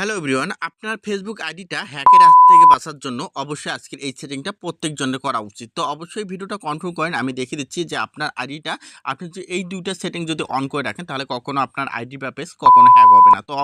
Hello everyone আপনার Facebook আইডিটা হ্যাকের হাত থেকে বাঁচার জন্য অবশ্যই আজকের এই সেটিংটা প্রত্যেকজনের করা উচিত। তো অবশ্যই ভিডিওটা কন্ট্রোল করেন, আমি দেখিয়ে দিচ্ছি যে আপনার আইডিটা, আপনি যদি এই দুইটা সেটিং যদি অন করে রাখেন, তাহলে কখনো আপনার আইডি বা পেজ কখনো হ্যাক হবে না। তো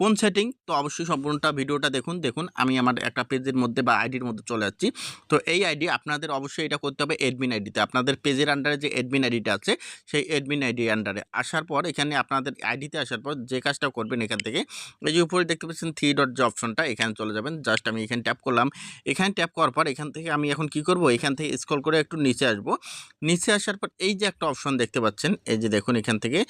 কোন সেটিং? তো অবশ্যই সম্পূর্ণটা ভিডিওটা দেখুন দেখুন, আমি আমার একটা পেজের মধ্যে বা আইডির মধ্যে চলে যাচ্ছি। তো এই আইডি আপনাদের অবশ্যই এটা করতে হবে এডমিন আইডিতে। আপনাদের পেজের আন্ডারে যে এডমিন আইডিটা আছে, সেই এডমিন আইডি আন্ডারে আসার পর এখানে আপনাদের আইডিতে আসার পর যে কাজটা করবেন এখান থেকে, এই যে উপরে দেখতে পাচ্ছেন থ্রি ডট যে অপশনটা এখানে চলে যাবেন। জাস্ট আমি এখানে ট্যাপ করলাম। এখানে ট্যাপ করার পর এখান থেকে আমি এখন কি করব? এখান থেকে স্ক্রল করে একটু নিচে আসব। নিচে আসার পর এই যে একটা অপশন দেখতে পাচ্ছেন, এই যে দেখুন এখান থেকে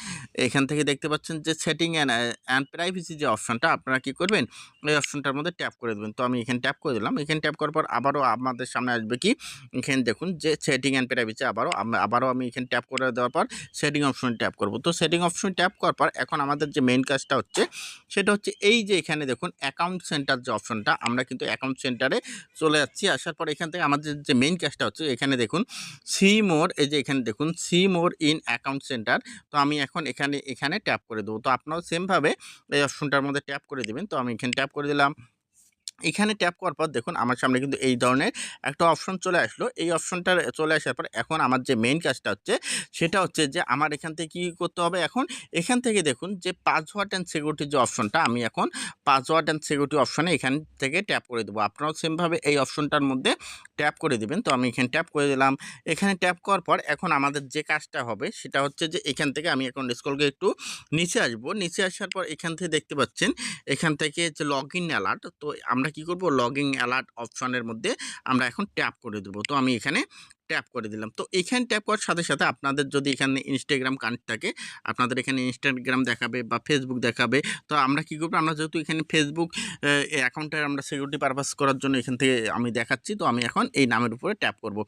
এখান থেকে দেখতে পাচ্ছেন যে সেটিং অ্যান্ড অ্যান্ড প্রাইভেসি যে অপশনটা আপনারা কি করবেন? এই অপশনটার মধ্যে ট্যাপ করে দেবেন। তো আমি এখানে ট্যাপ করে দিলাম। এখানে ট্যাপ করার পর আবারও আমাদের সামনে আসবে কি? এখানে দেখুন যে সেটিং অ্যান্ড প্রাইভেসি আবারও আবারও আমি এখানে ট্যাপ করে দেওয়ার পর সেটিং অপশনে ট্যাপ করব। তো সেটিং অপশন ট্যাপ করার পর এখন আমাদের যে মেইন কাজটা হচ্ছে, সেটা হচ্ছে এই যে এখানে দেখুন অ্যাকাউন্ট সেন্টার যে অপশনটা আমরা কিন্তু অ্যাকাউন্ট সেন্টারে চলে যাচ্ছি। আসার পর এখান থেকে আমাদের যে মেইন ক্যাশটা হচ্ছে, এখানে দেখুন সি মোর এই যে এখানে দেখুন see more in account centre তো আমি এখন এখানে এখানে ট্যাপ করে দেবো। তো আপনারাও সেমভাবে এই অপশনটার মধ্যে ট্যাপ করে দেবেন। তো আমি এখানে ট্যাপ করে দিলাম। এখানে ট্যাপ করার পর দেখুন আমার সামনে কিন্তু এই ধরনের একটা অপশন চলে আসলো। এই অপশনটা চলে আসার পর এখন আমার যে মেইন কাজটা হচ্ছে, সেটা হচ্ছে যে আমার এখান থেকে কী করতে হবে এখন? এখান থেকে দেখুন যে পাসওয়ার্ড অ্যান্ড সিকিউরিটির যে অপশনটা আমি এখন পাসওয়ার্ড অ্যান্ড সিকিউরিটি অপশনে এখান থেকে ট্যাপ করে দেবো। আপনারাও সেমভাবে এই অপশনটার মধ্যে ট্যাপ করে দিবেন। তো আমি এখানে ট্যাপ করে দিলাম। এখানে ট্যাপ করার পর এখন আমাদের যে কাজটা হবে, সেটা হচ্ছে যে এখান থেকে আমি এখন স্কুলকে একটু নিচে আসব। নিচে আসার পর এখান থেকে দেখতে পাচ্ছেন, এখান থেকে যে লগ ইন অ্যালার্ট তো আমরা কি করব? লগিং অ্যালার্ট অপশনের মধ্যে আমরা এখন ট্যাপ করে দেবো। তো আমি এখানে ট্যাপ করে দিলাম। তো এখানে ট্যাপ করার সাথে সাথে আপনাদের যদি এখানে ইনস্টাগ্রাম কানেক্ট থাকে, আপনাদের এখানে ইনস্টাগ্রাম দেখাবে বা ফেসবুক দেখাবে, তো আমরা কী করব? আমরা যেহেতু এখানে ফেসবুক অ্যাকাউন্টের আমরা সিকিউরিটি পারপাস করার জন্য এখান থেকে আমি দেখাচ্ছি, তো আমি এখন এই নামের উপরে ট্যাপ করব।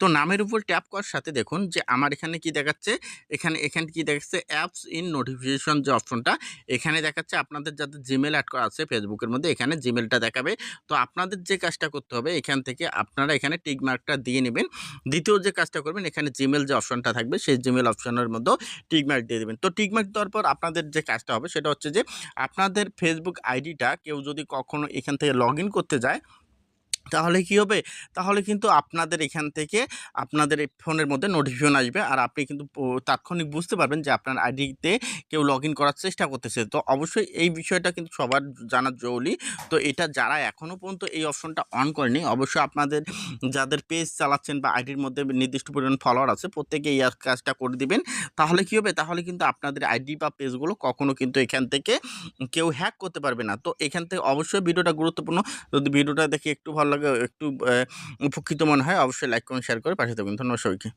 তো নামের উপর ট্যাপ করার সাথে দেখুন যে আমার এখানে কি দেখাচ্ছে? এখানে এখানে কি দেখাচ্ছে? অ্যাপস ইন নোটিফিকেশন যে অপশনটা এখানে দেখাচ্ছে আপনাদের যাদের জিমেল অ্যাড করা আছে ফেসবুকের মধ্যে এখানে জিমেলটা দেখাবে। তো আপনাদের যে কাজটা করতে হবে, এখান থেকে আপনারা এখানে টিক মার্কটা দিয়ে নেবেন। দ্বিতীয় যে কাজটা করবেন, এখানে জিমেল যে অপশনটা থাকবে, সেই জিমেল অপশনের মধ্যে টিকমার্ক দিয়ে দেবেন। তো টিকমার্ক দেওয়ার পর আপনাদের যে কাজটা হবে, সেটা হচ্ছে যে আপনাদের ফেসবুক আইডিটা কেউ যদি কখনো এখান থেকে লগ করতে যায় তাহলে কি হবে? তাহলে কিন্তু আপনাদের এখান থেকে আপনাদের ফোনের মধ্যে নোটিফিকেশন আসবে। আর আপনি কিন্তু তাৎক্ষণিক বুঝতে পারবেন যে আপনার আইডিতে কেউ লগ করার চেষ্টা করতেছে। তো অবশ্যই এই বিষয়টা কিন্তু সবার জানা জরুরি। তো এটা যারা এখনও পর্যন্ত এই অপশনটা অন করেনি, অবশ্যই আপনাদের যাদের পেজ চালাচ্ছেন বা আইডির মধ্যে নির্দিষ্ট পরিমাণ ফলোয়ার আছে, প্রত্যেকে এই কাজটা করে দিবেন। তাহলে কি হবে? তাহলে কিন্তু আপনাদের আইডি বা পেজগুলো কখনো কিন্তু এখান থেকে কেউ হ্যাক করতে পারবে না। তো এখান থেকে অবশ্যই ভিডিওটা গুরুত্বপূর্ণ। যদি ভিডিওটা দেখে একটু ভালো লাগে একটু উপকৃত মনে হয় অবশ্যই লাইক করুন শেয়ার করে পাশে দেবেন ধন্যবাদ সবাইকে।